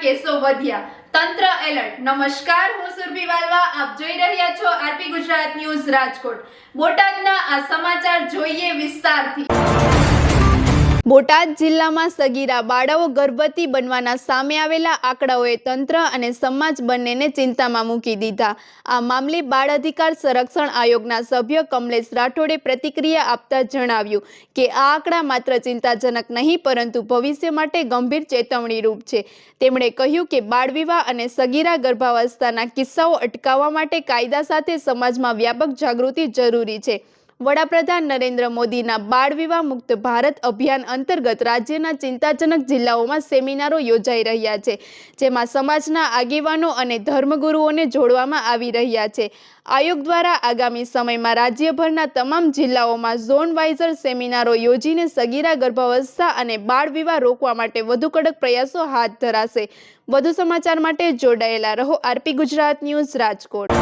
કેસો વધ્યા. તંત્ર એલર્ટ. નમસ્કાર, હું સુરભી વાલવા. આપ જોઈ રહ્યા છો આરપી ગુજરાત ન્યૂઝ રાજકોટ. બોટાદના આ સમાચાર જોઈએ વિસ્તારથી. બોટાદ જિલ્લામાં સગીરા બાળાઓ ગર્ભવતી બનવાના સામે આવેલા આંકડાઓએ તંત્ર અને સમાજ બંનેને ચિંતામાં મૂકી દીધા. આ મામલે બાળ અધિકાર સંરક્ષણ આયોગના સભ્ય કમલેશ રાઠોડે પ્રતિક્રિયા આપતા જણાવ્યું કે આ આંકડા માત્ર ચિંતાજનક નહીં, પરંતુ ભવિષ્ય માટે ગંભીર ચેતવણી રૂપ છે. તેમણે કહ્યું કે બાળ વિવાહ અને સગીરા ગર્ભાવસ્થાના કિસ્સાઓ અટકાવવા માટે કાયદા સાથે સમાજમાં વ્યાપક જાગૃતિ જરૂરી છે. વડાપ્રધાન નરેન્દ્ર મોદીના બાળ વિવાહ મુક્ત ભારત અભિયાન અંતર્ગત રાજ્યના ચિંતાજનક જિલ્લાઓમાં સેમિનારો યોજાઈ રહ્યા છે, જેમાં સમાજના આગેવાનો અને ધર્મગુરુઓને જોડવામાં આવી રહ્યા છે. આયોગ દ્વારા આગામી સમયમાં રાજ્યભરના તમામ જિલ્લાઓમાં ઝોન વાઇઝર સેમિનારો યોજીને સગીરા ગર્ભાવસ્થા અને બાળ વિવાહ રોકવા માટે વધુ કડક પ્રયાસો હાથ ધરાશે. વધુ સમાચાર માટે જોડાયેલા રહો આરપી ગુજરાત ન્યૂઝ રાજકોટ.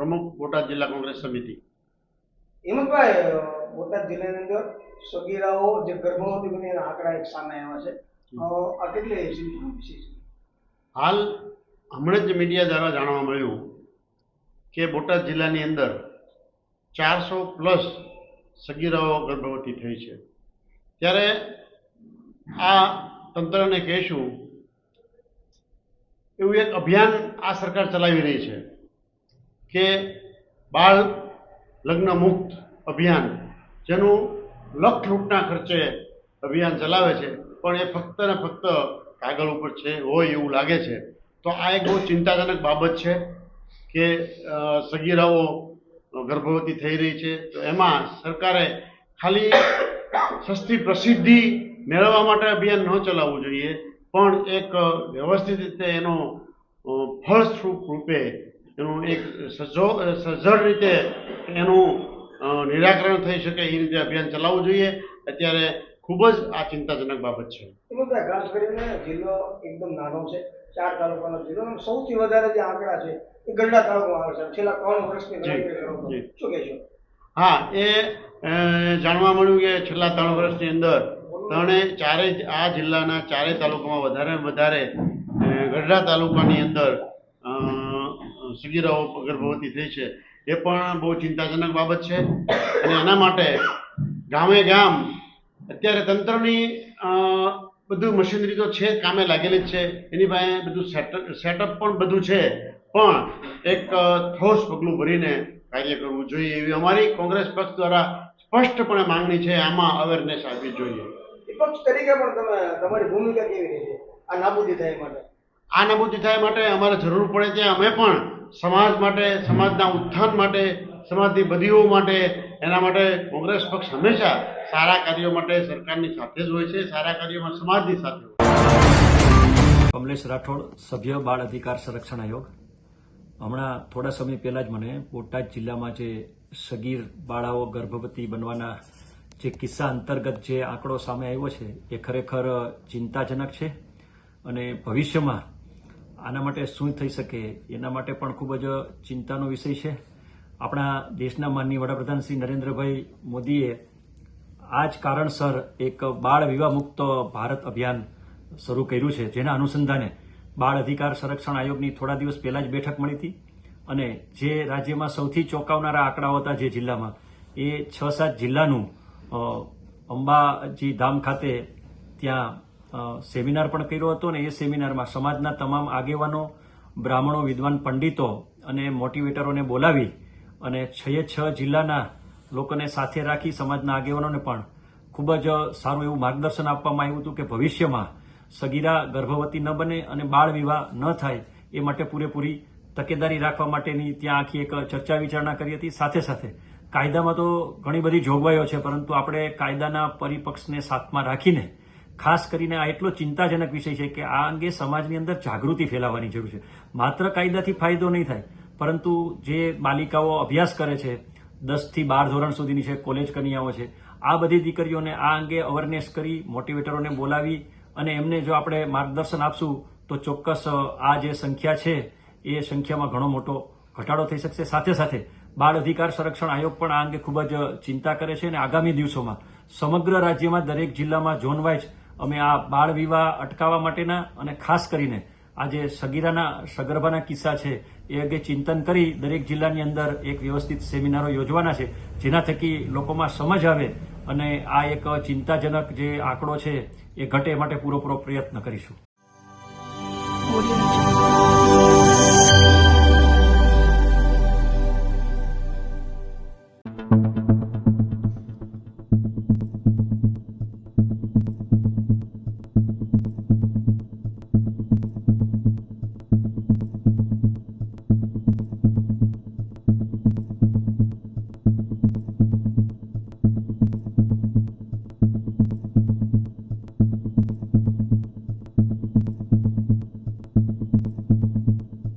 પ્રમુખ બોટાદ જિલ્લા કોંગ્રેસ સમિતિ. હિંમતભાઈ બોટાદ જિલ્લાની અંદર સગીરાઓ જે ગર્ભવતી બની એના આંકડા એક સામે આવ્યા છે. આ કેટલી છે? હાલ હમણાં જ મીડિયા દ્વારા જાણવા મળ્યું કે બોટાદ જિલ્લાની અંદર ચારસો પ્લસ સગીરાઓ ગર્ભવતી થઈ છે. ત્યારે આ તંત્રને કહેશું એવું એક અભિયાન આ સરકાર ચલાવી રહી છે. કે બાળ લગ્ન મુક્ત અભિયાન, જેનું લખ લૂંટના ખર્ચે અભિયાન ચલાવે છે, પણ એ ફક્ત ને ફક્ત કાગળ ઉપર છે, હોય એવું લાગે છે. તો આ એક બહુ ચિંતાજનક બાબત છે કે સગીરાઓ ગર્ભવતી થઈ રહી છે. તો એમાં સરકારે ખાલી સસ્તી પ્રસિદ્ધિ મેળવવા માટે અભિયાન ન ચલાવવું જોઈએ, પણ એક વ્યવસ્થિત રીતે એનો ફળસ્વરૂપ રૂપે એનું એક સજો સજ્જડ રીતે એનું નિરાકરણ થઈ શકે એ રીતે અભિયાન ચલાવવું જોઈએ. અત્યારે ખૂબ જ આ ચિંતાજનક બાબત છે. ખાસ કરીને જિલ્લો એકદમ નાનો છે. ચાર તાલુકાનો જિલ્લો સૌથી વધારે જે આંકડા છે એ ગરડા તાલુકામાં આવે છે. છેલ્લા ત્રણ વર્ષની શું કહેશો? હા એ જાણવા મળ્યું કે છેલ્લા ત્રણ વર્ષની અંદર ત્રણે ચારે આ જિલ્લાના ચારે તાલુકામાં વધારે વધારે ગઢડા તાલુકાની અંદર સગીરાઓ ગર્ભવતી થઈ છે, એ પણ બહુ ચિંતાજનક બાબત છે. અને એના માટે ગામે ગામ અત્યારે તંત્રની બધું મશીનરી તો છે કામે લાગેલી જ છે. એની પાસે બધું સેટઅપ સેટઅપ પણ બધું છે. પણ એક ઠોસ પગલું ભરીને કાર્ય કરવું જોઈએ એવી અમારી કોંગ્રેસ પક્ષ દ્વારા સ્પષ્ટપણે માંગણી છે. આમાં અવેરનેસ આપવી જોઈએ. વિપક્ષ તરીકે પણ તમે, તમારી ભૂમિકા કેવી રીતે આ નાબૂદી થાય માટે. આ નાબૂદી થાય માટે અમારે જરૂર પડે ત્યાં અમે પણ સમાજ માટે, સમાજના ઉત્થાન માટે, સમાજની બદીઓ માટે, એના માટે કોંગ્રેસ પક્ષ હંમેશા સારા કાર્યો માટે સરકારની સાથે જ હોય છે, સારા કાર્યોમાં સમાજની સાથે કમલેશ રાઠોડ, સભ્ય બાળ અધિકાર સંરક્ષણ આયોગ. હમણાં થોડા સમય પહેલાં જ મને બોટાદ જિલ્લામાં જે સગીર બાળાઓ ગર્ભવતી બનવાના જે કિસ્સા અંતર્ગત જે આંકડો સામે આવ્યો છે, એ ખરેખર ચિંતાજનક છે અને ભવિષ્યમાં આના માટે શું થઈ શકે, એના માટે પણ ખૂબ જ ચિંતાનો વિષય છે. આપણા દેશના માનનીય વડાપ્રધાન શ્રી નરેન્દ્રભાઈ મોદીએ આ જ કારણસર એક બાળ વિવાહ મુક્ત ભારત અભિયાન શરૂ કર્યું છે, જેના અનુસંધાને બાળ અધિકાર સંરક્ષણ આયોગની થોડા દિવસ પહેલા જ બેઠક મળી હતી અને જે રાજ્યમાં સૌથી ચોંકાવનારા આંકડાઓ હતા જે જિલ્લામાં, એ છ સાત જિલ્લાનું અંબાજી ધામ ખાતે ત્યાં સેમિનાર પણ કર્યો હતો અને એ સેમિનારમાં સમાજના તમામ આગેવાનો, બ્રાહ્મણો, વિદ્વાન પંડિતો અને મોટિવેટરોને બોલાવી અને છએ છ જિલ્લાના લોકોને સાથે રાખી સમાજના આગેવાનોને પણ ખૂબ જ સારું એવું માર્ગદર્શન આપવામાં આવ્યું હતું કે ભવિષ્યમાં સગીરા ગર્ભવતી ન બને અને બાળ વિવાહ ન થાય એ માટે પૂરેપૂરી તકેદારી રાખવા માટેની ત્યાં આખી એક ચર્ચા વિચારણા કરી હતી. સાથે સાથે કાયદામાં તો ઘણી બધી જોગવાઈઓ છે, પરંતુ આપણે કાયદાના પરિપક્ષને સાથમાં રાખીને ખાસ કરીને આ એટલો ચિંતાજનક વિષય છે કે આ અંગે સમાજની અંદર જાગૃતિ ફેલાવવાની જરૂર છે. માત્ર કાયદાથી ફાયદો નહીં થાય, પરંતુ જે બાલિકાઓ અભ્યાસ કરે છે, દસથી બાર ધોરણ સુધીની છે, કોલેજ કન્યાઓ છે, આ બધી દીકરીઓને આ અંગે અવેરનેસ કરી મોટિવેટરોને બોલાવી અને એમને જો આપણે માર્ગદર્શન આપશું, તો ચોક્કસ આ જે સંખ્યા છે, એ સંખ્યામાં ઘણો મોટો ઘટાડો થઈ શકશે. સાથે સાથે બાળ અધિકાર સંરક્ષણ આયોગ પણ આ અંગે ખૂબ જ ચિંતા કરે છે અને આગામી દિવસોમાં સમગ્ર રાજ્યમાં દરેક જિલ્લામાં ઝોન વાઇઝ અમે આ બાળ વિવાહ અટકાવવા માટેના અને ખાસ કરીને આ જે સગીરાના, સગર્ભાના કિસ્સા છે, એ અંગે ચિંતન કરી દરેક જિલ્લાની અંદર એક વ્યવસ્થિત સેમિનારો યોજવાના છે, જેના થકી લોકોમાં સમજ આવે અને આ એક ચિંતાજનક જે આંકડો છે, એ ઘટે માટે પૂરો પૂરો પ્રયત્ન કરીશું.